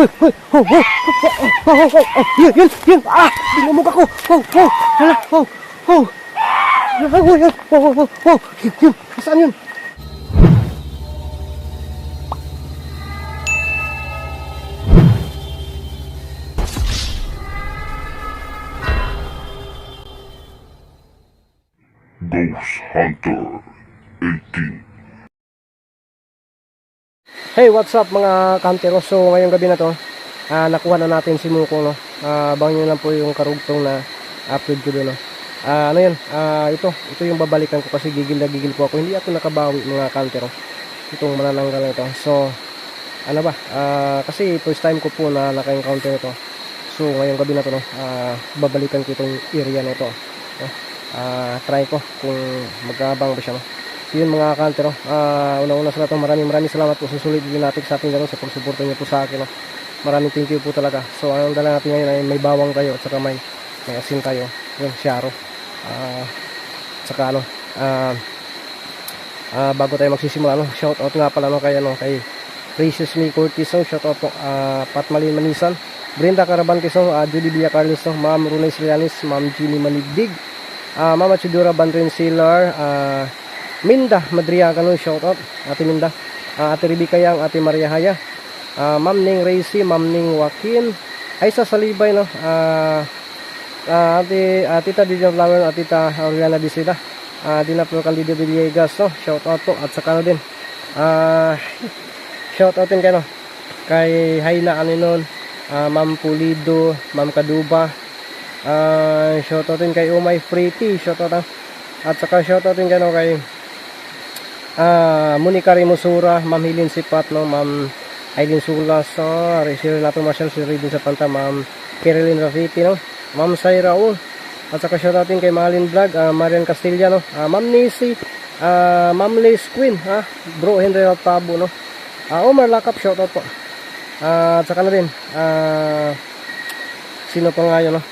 oh, oh, oh, oh, oh, oh, yun, ah, binumog ako, oh, oh, hala, oh, oh, oh, oh, oh, oh, oh, yun, yun, saan yun? Ghost Hunter 18. Hey, what's up mga kanteros? So, ngayong gabi na to, ah, nakuha na natin si Muko, no? Ah, abangan nyo lang po yung karugtong na upload ko doon, no? Ah, ano yun? Ah, ito, ito yung babalikan ko kasi gigil na gigil po ako. Hindi ako nakabawi mga kantero. Itong manananggal na ito. So, ano ba? Ah, kasi first time ko po na naka-encounter ito. So, ngayong gabi na to, no? Ah, babalikan ko itong area na ito. No? Ah, try ko kung magkabang ba siya, no? So yun mga kantero, uh, una-una sa lahat maraming maraming salamat po sa sulit din natin sa ating gano'n sa pagsuporta niyo po sa akin. No? Maraming thank you po talaga. So ang dala natin ngayon ay may bawang tayo at saka may, may asin tayo. Yung syaro. Uh, saka ano, uh, uh, bago tayo magsisimula, no? shout out nga pala no, kay, ano, kay Precious Me Cortis, no? shout out po, uh, Pat Malin Manisan, Brenda Carabantes, no? uh, Judy Villa Carlos, no? Ma'am Runay Silianis, Ma'am Ginny Manigdig, uh, Mama Chidura Bandrin Silar, uh, Minda Madriaga no shout out Ate Minda. Uh, Ate Rebecca Yang Ate Maria Haya. Uh, Ma'am Ning Racy Ma'am Ning Joaquin. Aisa Salibay no? Uh, uh, Ate uh, Tita Didion Flower at Tita Aureliana Bisida uh, Dina Pro Candido Villegas no? Shout out po. At saka ano din? Uh, shout out din kay no? Kay Hayla Aninon uh, Ma'am Pulido Ma'am Kaduba. Uh, shout out din kay Umay Pretty shout out ah. at saka shout out din kay no kay Ah, Monica Rimosura, Ma'am Hilin Sipat, no, Ma'am Aileen Sulas, no, si Renato Marshall, si Ridin sa Panta, Ma'am Caroline Rafiti, no, Ma'am Saira Raul, at saka shout outin kay Malin Vlog, ah, Marian Castilla, no, ah, Ma'am Nisi, ah, Ma'am Liz Queen, ha, Bro Henry Altabo, no, ah, Omar Lakap, shout out po, ah, at saka na din, ah, sino pa nga yun, no,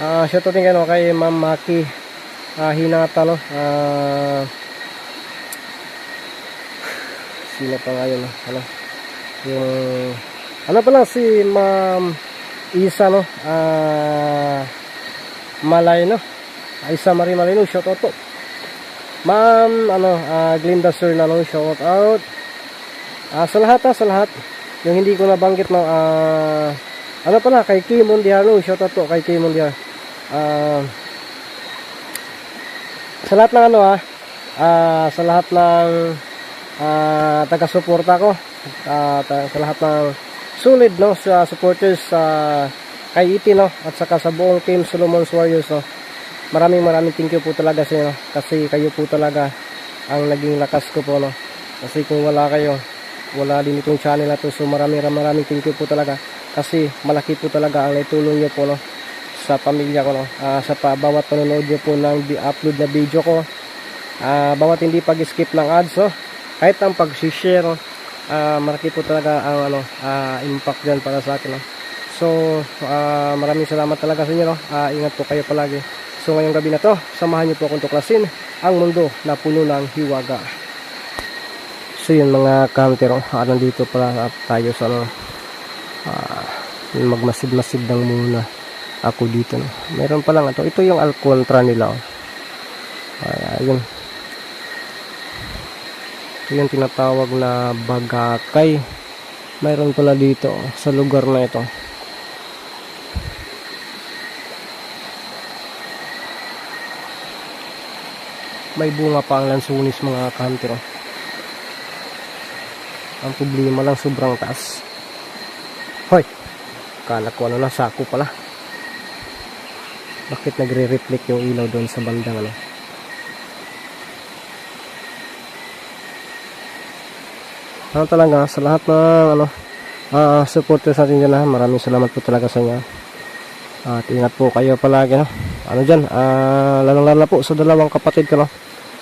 ah, shout outin kay, no, kay Ma'am Maki, ah, Hinata, no, ah, sino pa nga yun ano? Yung ano pa lang si ma'am Isa no? Ah Malay no? Ah, Isa Marie Malay no shout out ma'am ano ah, Glinda Sir na no shout out ah, sa lahat ha sa lahat. Yung hindi ko nabanggit no? Ah ano pala kay Kimon Diar no? Shout out po kay Kimon Diar ah sa lahat ng ano ah ah, sa lahat ng uh, taga-suporta ko. Uh, sa lahat ng solid no sa supporters sa kay Iti no at saka sa buong team Solomon's Warriors no. Maraming maraming thank you po talaga sa inyo kasi kayo po talaga ang naging lakas ko po no. Kasi kung wala kayo wala din itong channel na to. So maraming maraming thank you po talaga. Kasi malaki po talaga ang naitulong niyo po no sa pamilya ko no. Ah, sa pa, bawat panonood niyo po ng upload na video ko. Ah, bawat hindi pag-skip ng ads no kahit ang pag-share ah, malaki po talaga ang ano ah, impact diyan para sa akin no. So ah, maraming salamat talaga sa inyo no. Ah, ingat po kayo palagi. So ngayong gabi na to, samahan niyo po akong tuklasin ang mundo na puno ng hiwaga. So yun mga kantero, ah, nandito pala tayo sa ano, ah, magmasid-masid lang muna ako dito. No. Meron pa lang ito. Ito yung Alcontra nila. Oh. Ay, ayun. Ito yung tinatawag na bagakay. Mayroon pala dito oh, sa lugar na ito. May bunga pa ang lansunis mga kantero. Ang problema lang sobrang taas. Hoy! Kala ko ano na sako pala. Bakit nagre-reflect yung ilaw doon sa bandang ano? Ano talaga sa lahat ng ano ah supporters natin dyan ha maraming salamat po talaga sa inyo. At ingat po kayo palagi no? Ano dyan ah lalong lalo po sa dalawang kapatid ko no?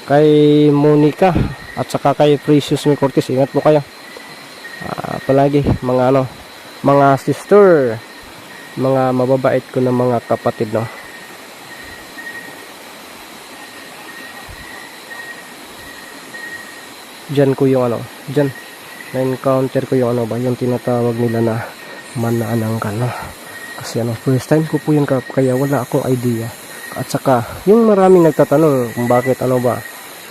Kay Monica at saka kay Precious Mi Cortez ingat po kayo. Ah, palagi mga ano mga sister mga mababait ko na mga kapatid no? Dyan ko yung ano dyan na-encounter ko yung ano ba, yung tinatawag nila na manaan ka no? Kasi ano first time ko po yun kaya wala akong idea. At saka yung maraming nagtatanong kung bakit ano ba.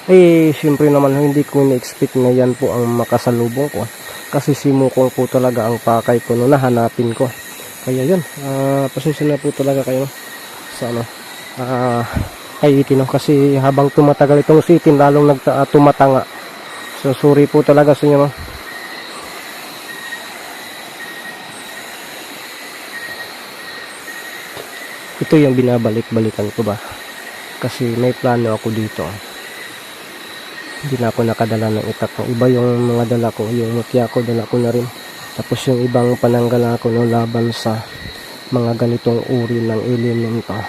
Eh syempre naman hindi ko na-expect na yan po ang makasalubong ko. Kasi si Mukong po talaga ang pakay ko no nahanapin ko. Kaya yun ah pasensya na po talaga kayo sa ano ah kay itin no? Kasi habang tumatagal itong si itin lalong nagta ah, tumatanga. So sorry po talaga sa inyo no ito yung binabalik-balikan ko ba? Kasi may plano ako dito. Hindi na ako nakadala ng itak ko. Iba yung mga dala ko. Yung mutya ko dala ko na rin. Tapos yung ibang pananggala ko no laban sa mga ganitong uri ng elemento.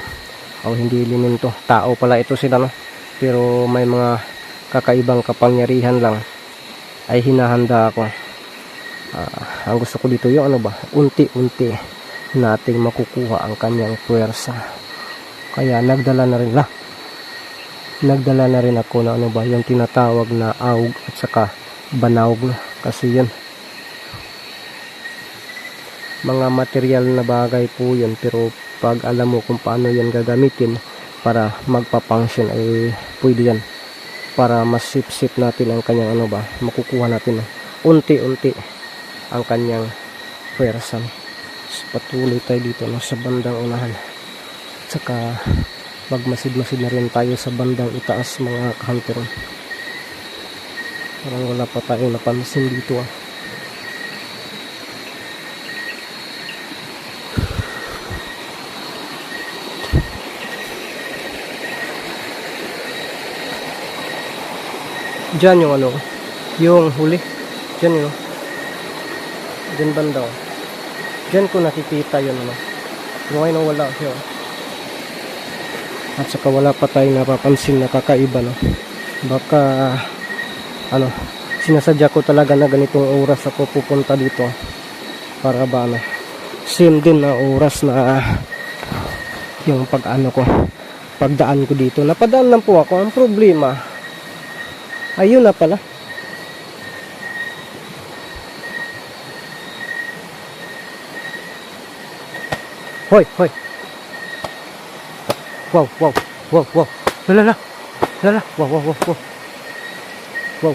O hindi elemento. Tao pala ito sila no? Pero may mga kakaibang kapangyarihan lang ay hinahanda ako. Ah, ang gusto ko dito yung ano ba? Unti-unti nating makukuha ang kanyang puwersa. Kaya nagdala na rin la nagdala na rin ako na ano ba yung tinatawag na aug at saka banawg kasi yun. Mga material na bagay po yun pero pag alam mo kung paano yan gagamitin para magpa-function ay pwede yan. Para mas sip-sip natin ang kanyang ano ba makukuha natin unti-unti ang kanyang pwersa no? Patuloy tayo dito no, sa bandang unahan at saka magmasid-masid na rin tayo sa bandang itaas mga kahunter parang wala pa tayong napansin dito ah Diyan yung ano, yung huli. Diyan yun. Diyan banda. oh. Diyan ko nakikita yun ano. Pero ngayon wala siya. oh. At saka wala pa tayong napapansin na kakaiba no. Baka ano, sinasadya ko talaga na ganitong oras ako pupunta dito para ba ano, same din na oras na yung pag ano ko pagdaan ko dito napadaan lang po ako ang problema ayun na pala hoy hoy. Wow wow wow wow. Lala lala wow wow wow wow. Wow.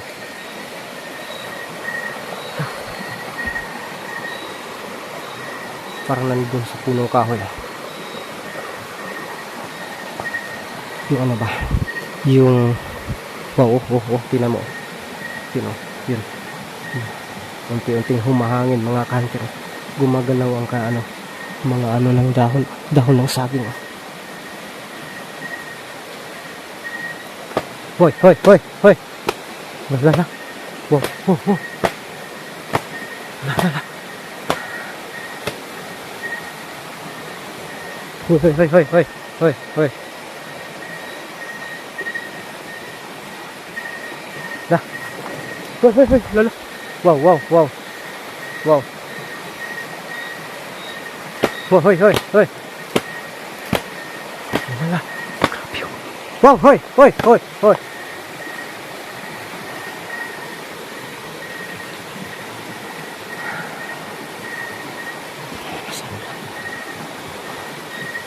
Parang nandun sa punong kahoy ah. yung ano ba? Yung wow oh oh oh tinan mo. Yun oh yun. Yun. unti-unting humahangin mga kanker. Gumagalaw ang ka ano mga ano ng dahon dahon ng saging hoy hoy hoy hoy wala na wow wow wow Hoy, hoy, hoy, hoy, hoy, hoy, hoy. Da. Hoy, hoy, hoy, lalo. Wow, wow, wow. Wow. Hoy, hoy, hoy, hoy. Lala. Grabe yun. Wow, hoy, hoy, hoy, hoy.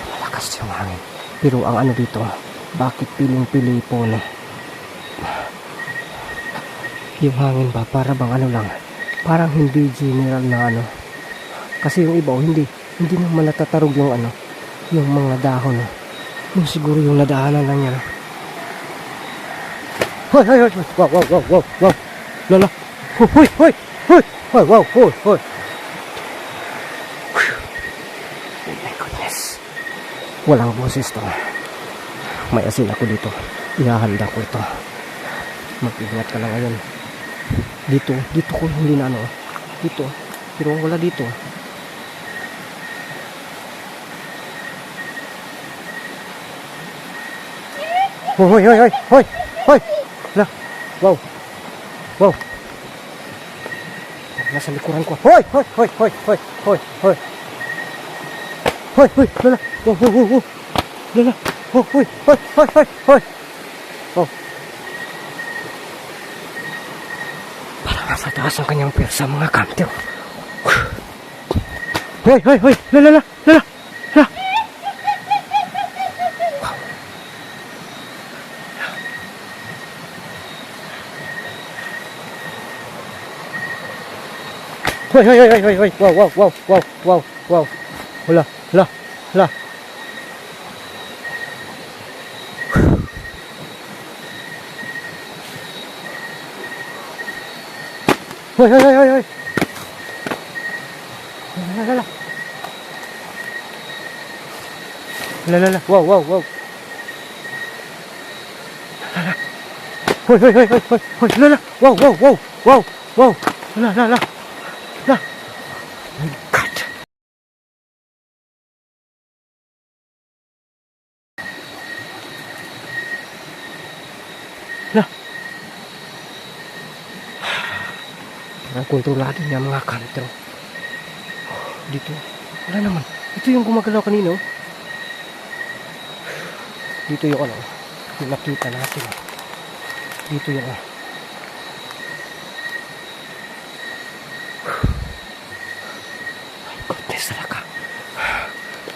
Malakas yung hangin. Pero ang ano dito, bakit piling-pili po no? Yung hangin ba, para bang ano lang, parang hindi general na ano. Kasi yung iba, oh, hindi, hindi naman natatarog yung ano, yung mga dahon. Yung siguro yung nadaanan lang yan. Hoy, hoy, hoy, wow, wow, wow, wow, wow. Lala. Hoy, hoy, hoy, hoy, wow, hoy, hoy. Oh my goodness. Walang boses to. May asin ako dito. Ihahanda ko ito. Mag-ingat ka lang ngayon. Dito, dito ko hindi na ano. Dito. Pero wala dito. Hoy, hoy, hoy, hoy, hoy, hoy. La, wow. Wow. Nasa likuran ko. Hoy, hoy, hoy, hoy, hoy, hoy, hoy. Hoy, hoy, lala. Wow, wow, wow, wow. Lala. Oh, hoy, hoy, hoy, hoy, hoy. Oh. Parang nasa taas ang kanyang pwersa mga kanter. Hoy, hoy, hoy! La, la, la! Ôi ôi ôi ôi ôi, wow wow wow wow wow wow. Hola, hola, hola. Ôi ôi ôi ôi ôi. Là là là. Là là là, wow wow wow. Ôi ôi ôi ôi ôi, là là, wow wow wow wow wow. Là là là. La! My God! La! Parang kontrolado niya mga kanto. Dito. Wala naman. Ito yung gumagalaw kanino. Dito yung ano. Yung nakita natin. Dito yung ano. My goodness talaga.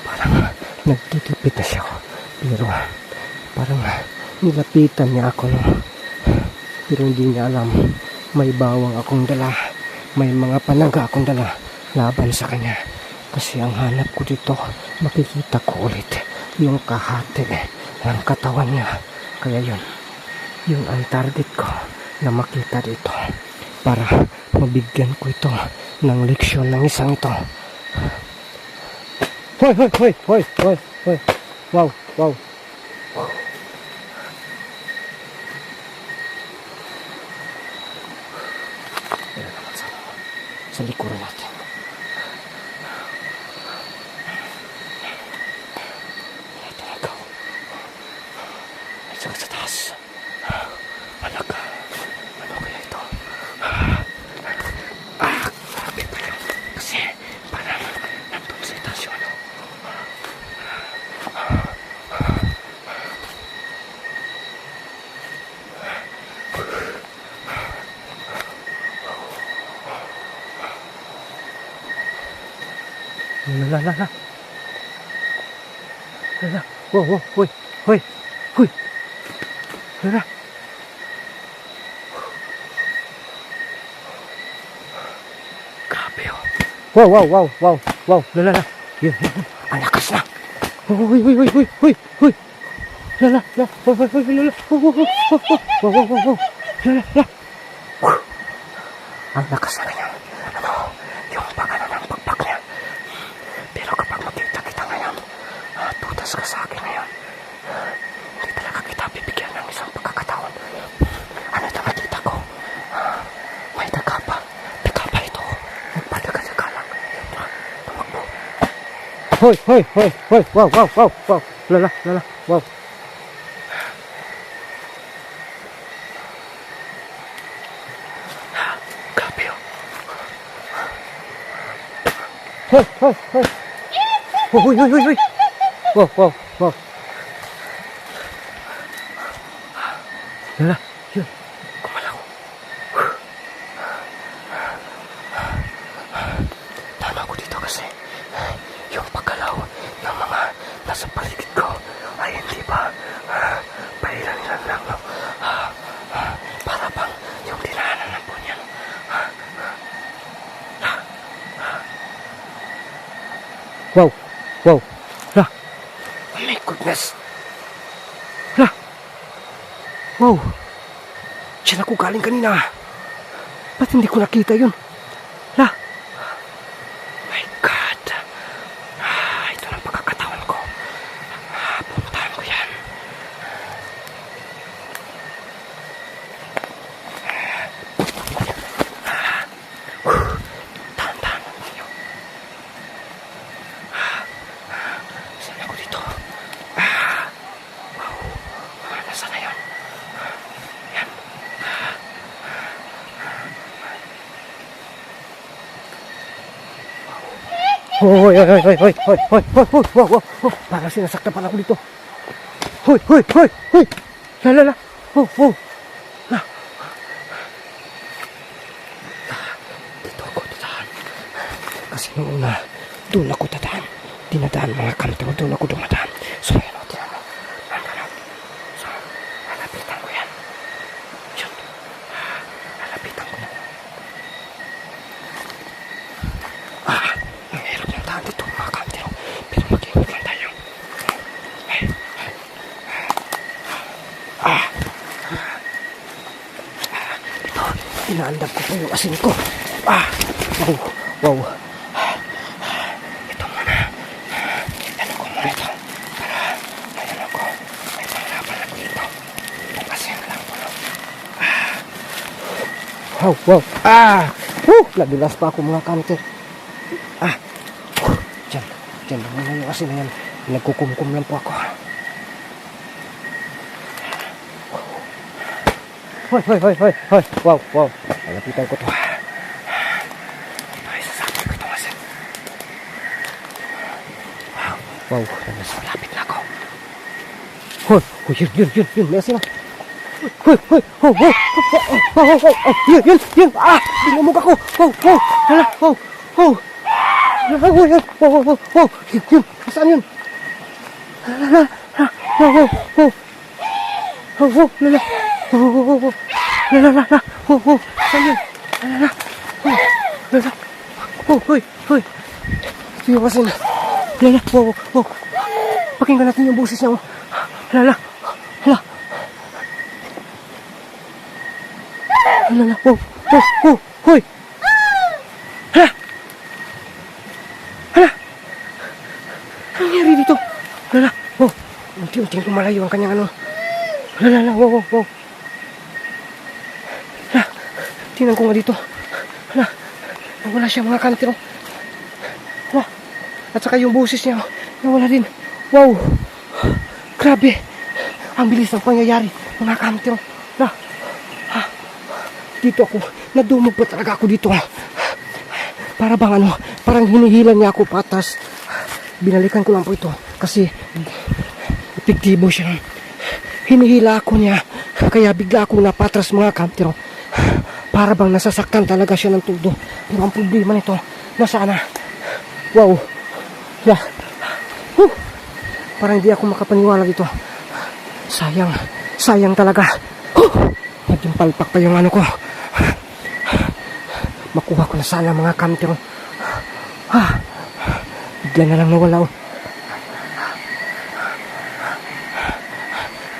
Parang nagtitipid na siya. Pero parang nilapitan niya ako. No? Pero hindi niya alam. May bawang akong dala. May mga panaga akong dala laban sa kanya. Kasi ang hanap ko dito, makikita ko ulit yung kahati ng katawan niya. Kaya yun, yun ang target ko na makita dito para mabigyan ko ito ng leksyon ng isang ito. Ôi, ôi, ôi, ôi, ôi, ôi. Wow, wow. Sono di curvate. 来来来，来来，我我喂喂喂，来来。Wow, wow, wow, wow, wow. Lala, lala. Yun, yun, yun. Ang lakas na. Uy, uy, uy, uy, uy, uy. Lala, lala, uy, uy, uy, lala. Wow, wow, wow, wow. Lala, lala. Ang lakas na. Ôi, ôi, ôi, ôi, wow, wow, wow, wow, lên lên, lên lên, wow. Copio. Ôi, ôi, ôi. Ôi, ôi, ôi, ôi. Wow, wow, wow. Lên lên. Wow. Diyan ako galing kanina. Ba't hindi ko nakita yun? hoy, hoy, hoy, hoy, hoy, hoy, hoy, wow, wow, wow, parang sinasakta pala ako dito. Hoy, hoy, hoy, hoy, la, la, la, wow, wow. Ah. Dito ako tatahan. Kasi noong una, doon ako tatahan. Dinadaan mga kamtero, doon ako dumadaan. So, ayan. Ito, inaandap ko pa yung asin ko. Ah, wow, wow. Ito muna. Ano ko muna ito. Para, ano ko, may pangapan ako dito. Yung asin lang no? Ah. Wow, wow. Ah, Woo! Nadulas pa ako mga kante. Ah! Diyan, diyan lang muna yung asin na yan. Nagkukumkum lang po ako. Hoy, hoy, hoy, hoy, hoy. Wow, wow. Alapitan ko to. Ay, sasakit ko ito kasi. Wow, wow. Ano, Nasa malapit na ako. Hoy, hoy, yun, yun, yun, yun. May asila. Hoy, hoy, hoy, hoy. Wow, wow, wow. Yun, yun, yun. Ah, binumog ako. Wow, wow. Hala, wow, wow. Wow, wow, wow, wow, wow. Yun, yun. Saan yun? Hala, hala, hala. Wow, wow, wow. Wow, wow, lala. Oh, oh, oh. La, la, la, la. Oh, oh. La, la, la. Oh, hoy, hoy. Sige kasi na. La, la. Oh, oh, oh. Pakinggan yung boses niya. La, la. La. La, la. Oh, oh, oh. Hoy. La. La. Ano dito? La, la. Oh. Unti-unting lumalayo ang kanyang ano. La, la, la. Oh, oh, oh tingnan ko nga dito. Hala, nawala siya mga kantero. Hala, at saka yung boses niya, nawala din. Wow, grabe. Ang bilis ng pangyayari, mga kantero. Hala, ha, dito ako, nadumog pa talaga ako dito. Para bang ano, parang hinihilan niya ako patas. Binalikan ko lang po ito kasi epektibo siya hinihila ako niya. Kaya bigla akong napatras mga kamtero. Para bang nasasaktan talaga siya ng tudo. Pero ang problema nito, nasaan na? Wow. Yeah. Huh. Parang hindi ako makapaniwala dito. Sayang. Sayang talaga. Huh. Naging palpak pa yung ano ko. Makuha ko na sana mga kamtero. Ah. Bigla na lang nawala oh.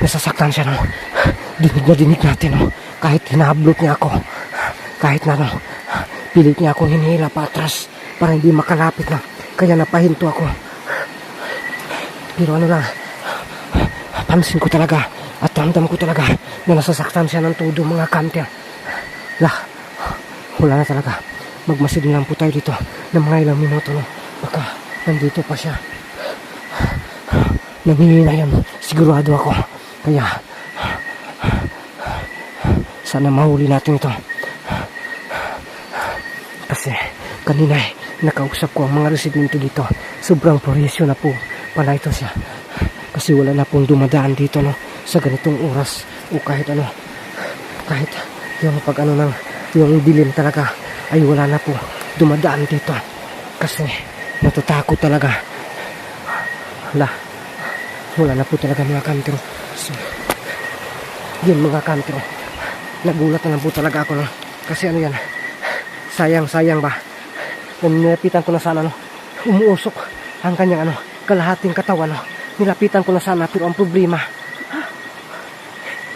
nasasaktan siya no. Dinig na dinig natin no. Kahit hinablot niya ako. Kahit na no. Pilit niya akong hinihila pa atras para hindi makalapit na. Kaya napahinto ako. Pero ano lang, pansin ko talaga at ramdam ko talaga na nasasaktan siya ng todo mga kante. Lah, wala na talaga. Magmasid lang po tayo dito ng mga ilang minuto no. Baka nandito pa siya. Namihina yan. Sigurado ako. Kaya, sana mahuli natin ito. Kanina eh, nakausap ko ang mga residente dito. Sobrang proresyo na po pala ito siya. Kasi wala na pong dumadaan dito no, sa ganitong oras o kahit ano. Kahit yung pag ano ng, yung dilim talaga ay wala na po dumadaan dito. Kasi natatakot talaga. Hala, wala na po talaga mga kantero. So, yun mga kantero. Nagulat na po talaga ako. No? Kasi ano yan, sayang sayang ba. Kung nilapitan ko na sana, no? umuusok ang kanyang ano, kalahating katawan. No? Nilapitan ko na sana, pero ang problema,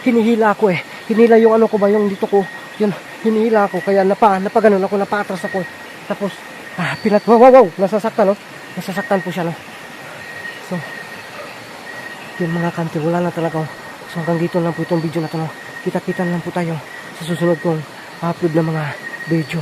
hinihila ako eh. Hinila yung ano ko ba, yung dito ko, yun, hinihila ako. Kaya napa, napaganon ako, napatras ako. Tapos, ah, pinat, wow, wow, wow, nasasaktan, no? Nasasaktan po siya, no? So, yun mga kanti, wala na talaga. oh. So hanggang dito lang po itong video na to. no? Kita-kita na lang po tayo sa susunod kong upload ng mga video.